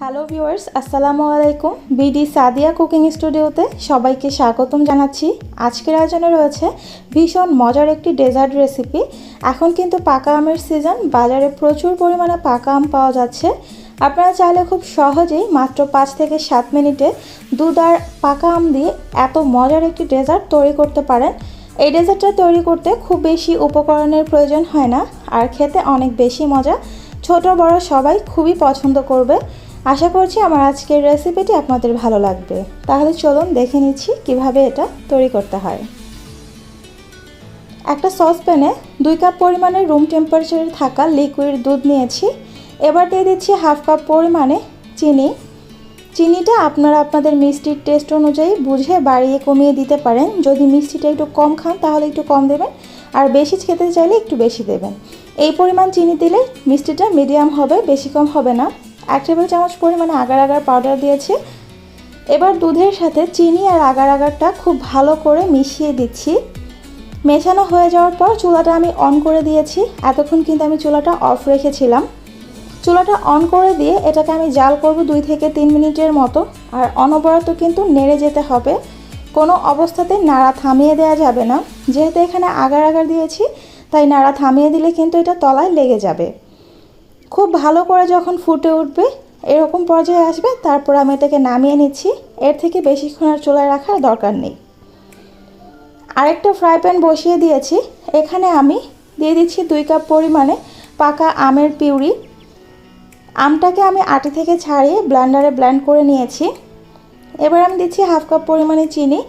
Hello viewers আসসালামু আলাইকুম BD Sadia cooking স্টুডিওতে সবাইকে স্বাগতম জানাচ্ছি। আজকের আয়োজনে রয়েছে ভীষণ মজার একটি ডেজার্ট রেসিপি এখন কিন্তু পাকা আমের সিজন বাজারে প্রচুর পরিমাণে পাকা আম পাওয়া যাচ্ছে। আপনারা চাইলে খুব সহজেই মাত্র পাঁচ থেকে সাত মিনিটে দুধ আর পাকা আম দিয়ে এত মজার একটি ডেজার্ট তৈরি করতে পারেন। এই ডেজার্টটা তৈরি করতে খুব বেশি উপকরণের প্রয়োজন হয় না। আর খেতে অনেক বেশি মজা। ছোট বড় সবাই খুবই পছন্দ করবে। আশা করছি আমার আজকের রেসিপিটি আপনাদের ভালো লাগবে। তাহলে চলুন দেখে নিচ্ছি কীভাবে এটা তৈরি করতে হয়। একটা সসপ্যানে দুই কাপ পরিমাণে রুম টেম্পারেচারে থাকা লিকুইড দুধ নিয়েছি। এবার দিয়ে দিচ্ছি হাফ কাপ পরিমাণে চিনি। চিনিটা আপনারা আপনাদের মিষ্টির টেস্ট অনুযায়ী বুঝে বাড়িয়ে কমিয়ে দিতে পারেন। যদি মিষ্টিটা একটু কম খান, তাহলে একটু কম দেবেন। আর বেশি খেতে চাইলে একটু বেশি দেবেন। এই পরিমাণ চিনি দিলে মিষ্টিটা মিডিয়াম হবে, বেশি কম হবে না। এক টেবিল চামচ পরিমাণে আগার আগার পাউডার দিয়েছি। এবার দুধের সাথে চিনি আর আগার আগারটা খুব ভালো করে মিশিয়ে দিচ্ছি। মেশানো হয়ে যাওয়ার পর চুলাটা আমি অন করে দিয়েছি। এতক্ষণ কিন্তু আমি চুলাটা অফ রেখেছিলাম। চুলাটা অন করে দিয়ে এটাকে আমি জাল করব দুই থেকে তিন মিনিটের মতো। আর অনবরত কিন্তু নেড়ে যেতে হবে। কোনো অবস্থাতে নাড়া থামিয়ে দেওয়া যাবে না। যেহেতু এখানে আগার আগার দিয়েছি, তাই নাড়া থামিয়ে দিলে কিন্তু এটা তলায় লেগে যাবে। খুব ভালো করে যখন ফুটে উঠবে, এরকম পর্যায়ে আসবে, তারপর আমি এটাকে নামিয়ে নিচ্ছি। এর থেকে বেশিক্ষণ আর চুলায় রাখার দরকার নেই। আরেকটা ফ্রাই প্যান বসিয়ে দিয়েছি। এখানে আমি দিয়ে দিচ্ছি দুই কাপ পরিমাণে পাকা আমের পিউরি। আমটাকে আমি আটি থেকে ছাড়িয়ে ব্লেন্ডারে ব্লেন্ড করে নিয়েছি। এবার আমি দিচ্ছি হাফ কাপ পরিমাণে চিনি।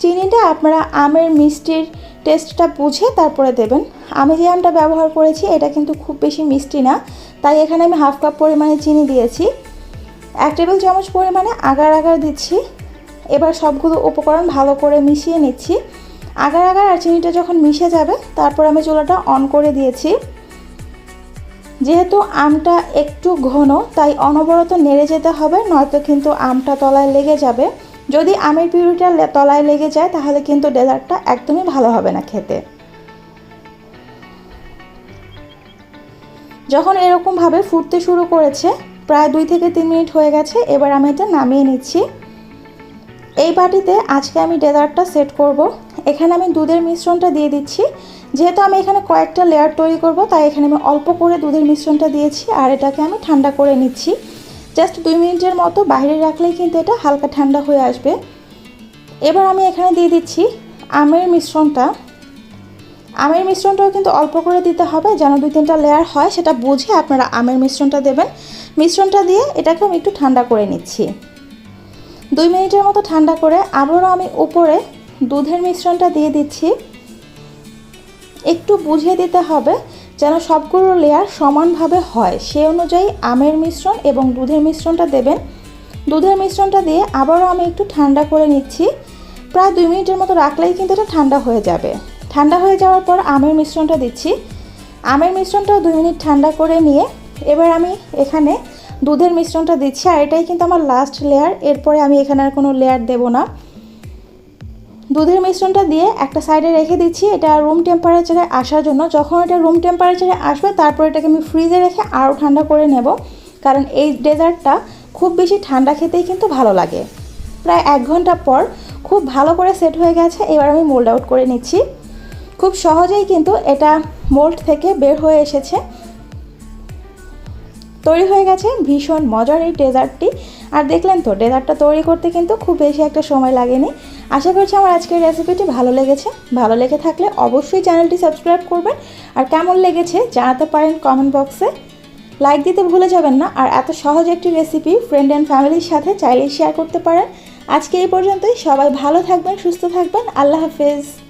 চিনিটা আপনারা আমের মিষ্টির টেস্টটা বুঝে তারপরে দেবেন। আমি যে আমটা ব্যবহার করেছি, এটা কিন্তু খুব বেশি মিষ্টি না। তাই এখানে আমি হাফ কাপ পরিমাণে চিনি দিয়েছি। এক টেবিল চামচ পরিমাণে আগার আগার দিচ্ছি। এবার সবগুলো উপকরণ ভালো করে মিশিয়ে নিচ্ছি। আগার আগার আর চিনিটা যখন মিশে যাবে, তারপর আমি চুলাটা অন করে দিয়েছি। যেহেতু আমটা একটু ঘন, তাই অনবরত নেড়ে যেতে হবে, নয়তো কিন্তু আমটা তলায় লেগে যাবে। যদি আমের পিউরিটা তলায় লেগে যায়, তাহলে কিন্তু ডেজার্টটা একদমই ভালো হবে না খেতে। যখন এরকমভাবে ফুটতে শুরু করেছে, প্রায় দুই থেকে তিন মিনিট হয়ে গেছে, এবার আমি এটা নামিয়ে নিচ্ছি। এই বাটিতে আজকে আমি ডেজার্টটা সেট করব। এখানে আমি দুধের মিশ্রণটা দিয়ে দিচ্ছি। যেহেতু আমি এখানে কয়েকটা লেয়ার তৈরি করব, তাই এখানে আমি অল্প করে দুধের মিশ্রণটা দিয়েছি, আর এটাকে আমি ঠান্ডা করে নিচ্ছি। জাস্ট দুই মিনিটের মতো বাইরে রাখলেই কিন্তু এটা হালকা ঠান্ডা হয়ে আসবে। এবার আমি এখানে দিয়ে দিচ্ছি আমের মিশ্রণটা। আমের মিশ্রণটাও কিন্তু অল্প করে দিতে হবে, যেন দুই তিনটা লেয়ার হয়, সেটা বুঝে আপনারা আমের মিশ্রণটা দেবেন। মিশ্রণটা দিয়ে এটাকে আমি একটু ঠান্ডা করে নিচ্ছি। দুই মিনিটের মতো ঠান্ডা করে আবারও আমি উপরে দুধের মিশ্রণটা দিয়ে দিচ্ছি। একটু বুঝিয়ে দিতে হবে যেন সবগুলো লেয়ার সমানভাবে হয়, সে অনুযায়ী আমের মিশ্রণ এবং দুধের মিশ্রণটা দেবেন। দুধের মিশ্রণটা দিয়ে আবারও আমি একটু ঠান্ডা করে নিচ্ছি। প্রায় দুই মিনিটের মতো রাখলেই কিন্তু এটা ঠান্ডা হয়ে যাবে। ঠান্ডা হয়ে যাওয়ার পর আমের মিশ্রণটা দিচ্ছি। আমের মিশ্রণটাও দুই মিনিট ঠান্ডা করে নিয়ে এবার আমি এখানে দুধের মিশ্রণটা দিচ্ছি। আর এটাই কিন্তু আমার লাস্ট লেয়ার এরপরে আমি এখানে আর কোনো লেয়ার দেবো না। দুধের মিশ্রণটা দিয়ে একটা সাইডে রেখে দিচ্ছি, এটা রুম টেম্পারেচারে আসার জন্য। যখন এটা রুম টেম্পারেচারে আসবে, তারপর এটাকে আমি ফ্রিজে রেখে আরও ঠান্ডা করে নেব। কারণ এই ডেজার্টটা খুব বেশি ঠান্ডা খেতেই কিন্তু ভালো লাগে। প্রায় এক ঘণ্টা পর খুব ভালো করে সেট হয়ে গেছে, এবার আমি মোল্ড আউট করে নিচ্ছি। খুব সহজেই কিন্তু এটা মোল্ড থেকে বের হয়ে এসেছে। তৈরি হয়ে গেছে। ভীষণ মজার এই ডেজার্টটি। আর দেখলেন তো, ডেজার্টটা তৈরি করতে কিন্তু খুব বেশি একটা সময় লাগেনি। আশা করছি আমার আজকের রেসিপিটি ভালো লেগেছে। ভালো লেগে থাকলে অবশ্যই চ্যানেলটি সাবস্ক্রাইব করবেন। আর কেমন লেগেছে জানাতে পারেন কমেন্ট বক্সে লাইক দিতে ভুলে যাবেন না। আর এত সহজ একটি রেসিপি ফ্রেন্ড অ্যান্ড ফ্যামিলির সাথে চাইলেই শেয়ার করতে পারেন। আজকে এই পর্যন্তই। সবাই ভালো থাকবেন, সুস্থ থাকবেন। আল্লাহ হাফেজ।